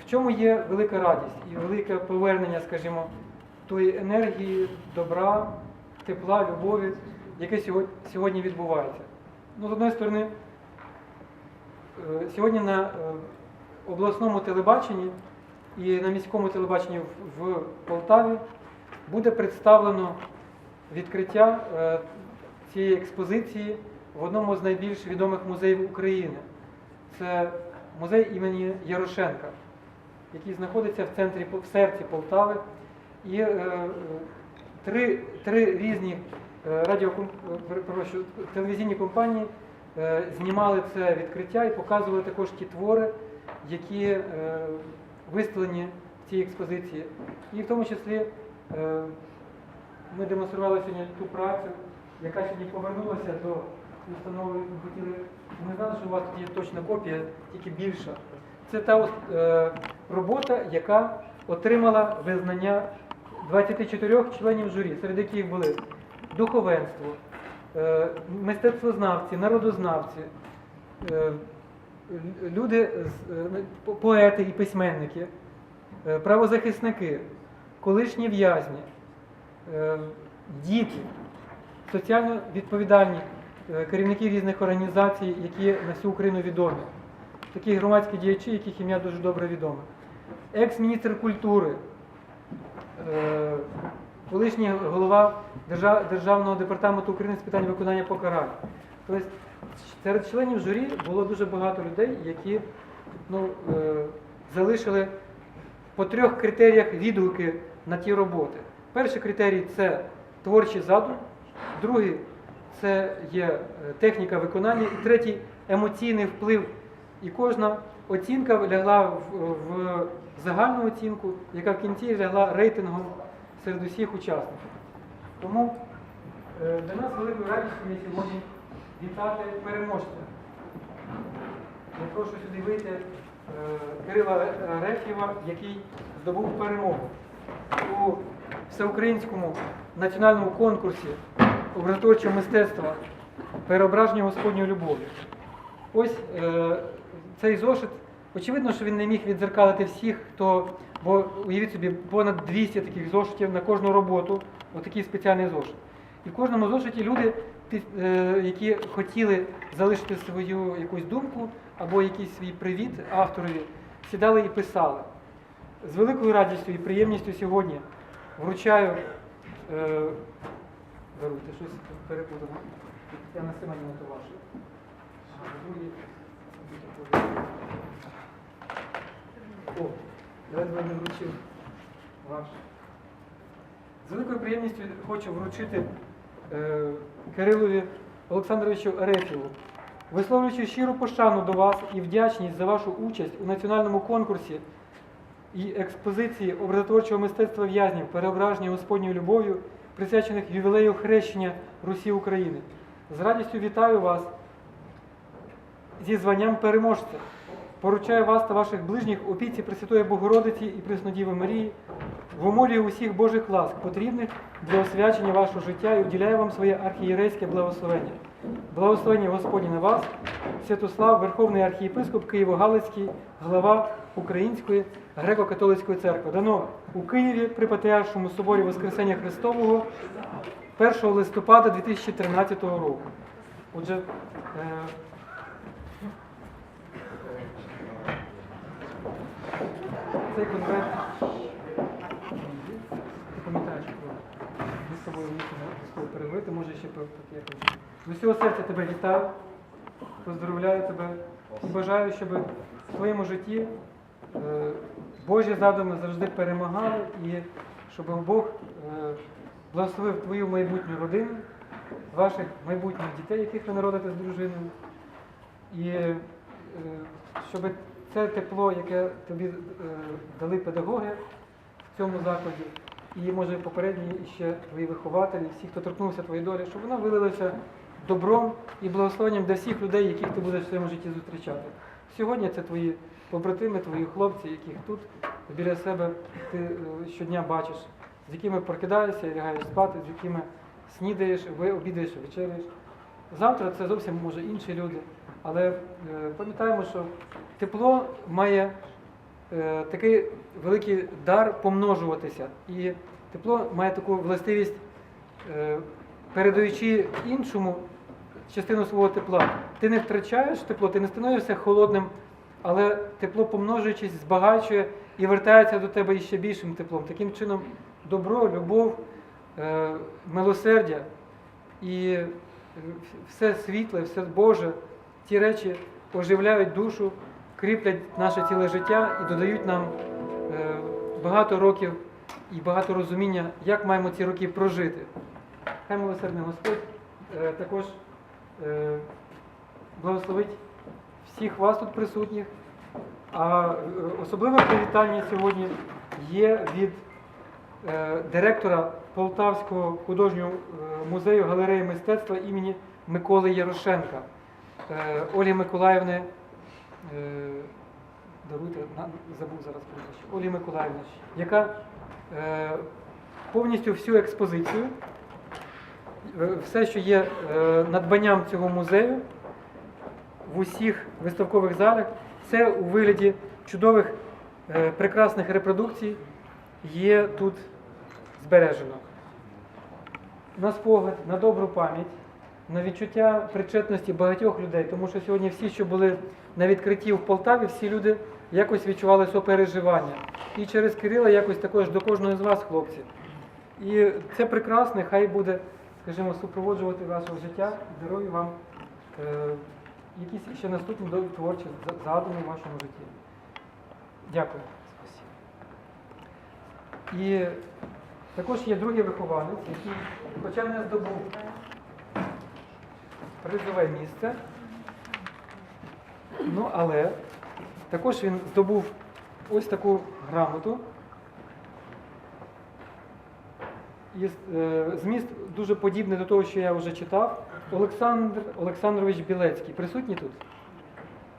в чому є велика радість і велике повернення, скажімо, тої енергії, добра, тепла, любові, яке сьогодні, відбувається. Ну, з одної сторони, е, сьогодні на е, обласному телебаченні і на міському телебаченні в, в Полтаві буде представлено відкриття е, цієї експозиції в одному з найбільш відомих музеїв України. Це музей імені Ярошенка, який знаходиться в центрі в серці Полтави. І е, е, три, три різні е, радіоком- е, телевізійні компанії е, знімали це відкриття і показували також ті твори, які е, виставлені в цій експозиції. І в тому числі е, ми демонстрували сьогодні ту працю, яка сьогодні повернулася до Ми хотіли, ми знали, що у вас тут є точна копія, тільки більша. Це та от, е, робота, яка отримала визнання 24 членів журі, серед яких були духовенство, е, мистецтвознавці, народознавці, е, люди, е, поети і письменники, е, правозахисники, колишні в'язні, е, діти, соціально відповідальні е, керівники різних організацій, які на всю Україну відомі, такі громадські діячі, яких ім'я дуже добре відоме. Екс-міністр культури, е, колишній голова Державного департаменту України з питань виконання покарань. Тобто серед членів журі було дуже багато людей, які ну, е, залишили по трьох критеріях відгуки на ті роботи. Перший критерій це творчий задум, другий це є е, техніка виконання, і третій емоційний вплив. І кожна оцінка лягла в, в загальну оцінку, яка в кінці лягла рейтингом серед усіх учасників. Тому е, для нас великою радістю є сьогодні вітати переможця. Я прошу сюди вийти е, Кирила Рефєва, який здобув перемогу у всеукраїнському національному конкурсі образотворчого мистецтва переображення Господньої любові. Ось е, цей зошит. Очевидно, що він не міг відзеркалити всіх, хто, бо уявіть собі, понад 200 таких зошитів на кожну роботу, отакий спеціальний зошит. І в кожному зошиті люди, е, які хотіли залишити свою якусь думку або якийсь свій привіт авторові, сідали і писали. З великою радістю і приємністю сьогодні вручаю. Е, даруйте, щось перепутано. Я на не то ваше. О, ледве не вручив ваш. З великою приємністю хочу вручити е, Кирилові Олександровичу Арефєву. Висловлюючи щиру пошану до вас і вдячність за вашу участь у національному конкурсі і експозиції образотворчого мистецтва в'язнів переображення Господньою любов'ю, присвячених ювілею хрещення Русі України. З радістю вітаю вас зі званням переможця. Поручаю вас та ваших ближніх опіці Пресвятої Богородиці і Преснодіви Марії, в умолі усіх Божих ласк, потрібних для освячення вашого життя і уділяю вам своє архієрейське благословення. Благословення Господні на вас, Святослав, Верховний архієпископ Києво-Галицький, глава Української греко-католицької церкви. Дано у Києві при Патріаршому соборі Воскресення Христового 1 листопада 2013 року. Отже, е, цей конверт. Ти пам'ятаєш, що з мусимо обов'язково може ще якось. З усього серця тебе вітаю, поздравляю тебе і бажаю, щоб в твоєму житті е, Божі задуми завжди перемагали і щоб Бог е, благословив твою майбутню родину, ваших майбутніх дітей, яких ви народите з дружиною. І е, щоб це тепло, яке тобі дали педагоги в цьому закладі, і може попередні ще твої вихователі, всі, хто торкнувся твоєї долі, щоб вона вилилася добром і благословенням для всіх людей, яких ти будеш в своєму житті зустрічати. Сьогодні це твої побратими, твої хлопці, яких тут біля себе ти е, щодня бачиш, з якими прокидаєшся і лягаєш спати, з якими снідаєш, обідаєш, вечеряєш. Завтра це зовсім може інші люди. Але е, пам'ятаємо, що тепло має е, такий великий дар помножуватися. І тепло має таку властивість, передаючи іншому частину свого тепла. Ти не втрачаєш тепло, ти не становишся холодним, але тепло, помножуючись, збагачує і вертається до тебе іще більшим теплом. Таким чином, добро, любов, е, милосердя і е, все світле, все Боже, ті речі оживляють душу, кріплять наше ціле життя і додають нам е, багато років і багато розуміння, як маємо ці роки прожити. Хай милосердний Господь також благословить всіх вас тут присутніх. А е, особливе привітання сьогодні є від е, директора Полтавського художнього е, музею галереї мистецтва імені Миколи Ярошенка, е, Олі Миколаївни. е, Даруйте, забув зараз прізвище. Олі Миколаївни, яка е, повністю всю експозицію, е, все, що є е, надбанням цього музею, в усіх виставкових залах, це у вигляді чудових е, прекрасних репродукцій є тут збережено. На спогад, на добру пам'ять, на відчуття причетності багатьох людей, тому що сьогодні всі, що були на відкритті в Полтаві, всі люди якось відчували сопереживання. І через Кирила якось також до кожного з вас, хлопці. І це прекрасне, хай буде, скажімо, супроводжувати ваше життя. Дарую вам е, якісь ще наступні творчі за- задуми в вашому житті. Дякую. І також є другий вихованець, який, хоча не здобув призове місце, ну але також він здобув ось таку грамоту. І е, зміст дуже подібний до того, що я вже читав. Олександр Олександрович Білецький. Присутній тут?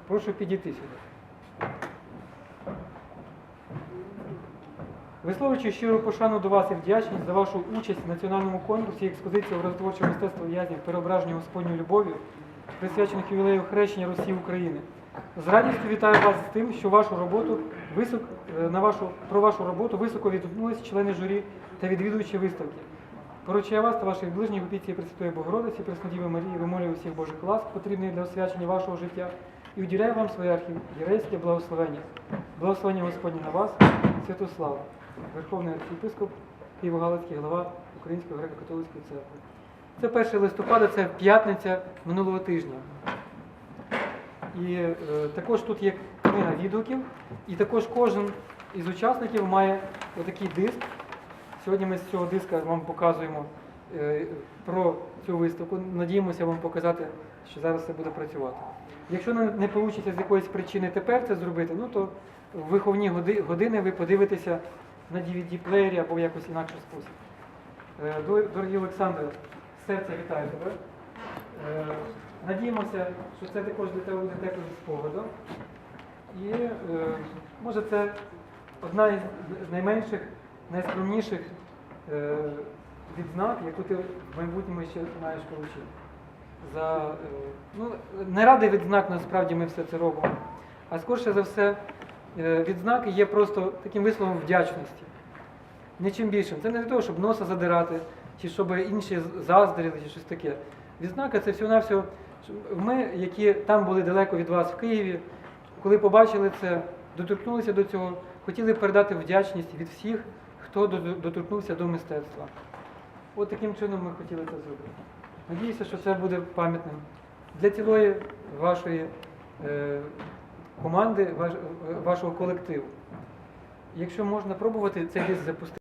Прошу підійти сюди. Висловлюючи щиру пошану до вас і вдячність за вашу участь в національному конкурсі експозиції образотворчого мистецтва в'язнів переображення Господньою любов'ю, присвячених ювілею хрещення Росії України. З радістю вітаю вас з тим, що вашу роботу висок, е, на вашу, про вашу роботу високо відгукнулись члени журі та відвідувачі виставки. Поручаю вас та ваших ближніх опіції Пресвятої Богородиці, Преснодіви Марії, вимолюю всіх Божих ласк, потрібних для освячення вашого життя, і уділяю вам своє архієрейське благословення. Благословення Господнє на вас, Святослава, Верховний архієпископ Києво-Галицький глава Української греко-католицької церкви. Це 1 листопада, це п'ятниця минулого тижня. І е, також тут є книга відгуків, і також кожен із учасників має отакий диск. Сьогодні ми з цього диска вам показуємо е, про цю виставку. Надіємося вам показати, що зараз це буде працювати. Якщо не, вийде з якоїсь причини тепер це зробити, ну то в виховні годи- години ви подивитеся на DVD-плеєрі або в якось інакший спосіб. Е, Дорогі Олександре, з серця вітаю тебе. Е, Надіємося, що це також для тебе буде теплим спогадом. І може це одна із найменших, найскромніших е, відзнак, яку ти в майбутньому ще маєш отримати. За, е, ну, не радий відзнак, насправді ми все це робимо. А скорше за все, е, відзнаки є просто таким висловом вдячності. Нічим більшим. Це не для того, щоб носа задирати, чи щоб інші заздрили, чи щось таке. Відзнака це всього-навсього. Ми, які там були далеко від вас в Києві, коли побачили це, доторкнулися до цього, хотіли передати вдячність від всіх, хто доторкнувся до мистецтва. От таким чином ми хотіли це зробити. Надіюся, що це буде пам'ятним для цілої вашої е, команди, ваш- вашого колективу. Якщо можна пробувати це десь запустити.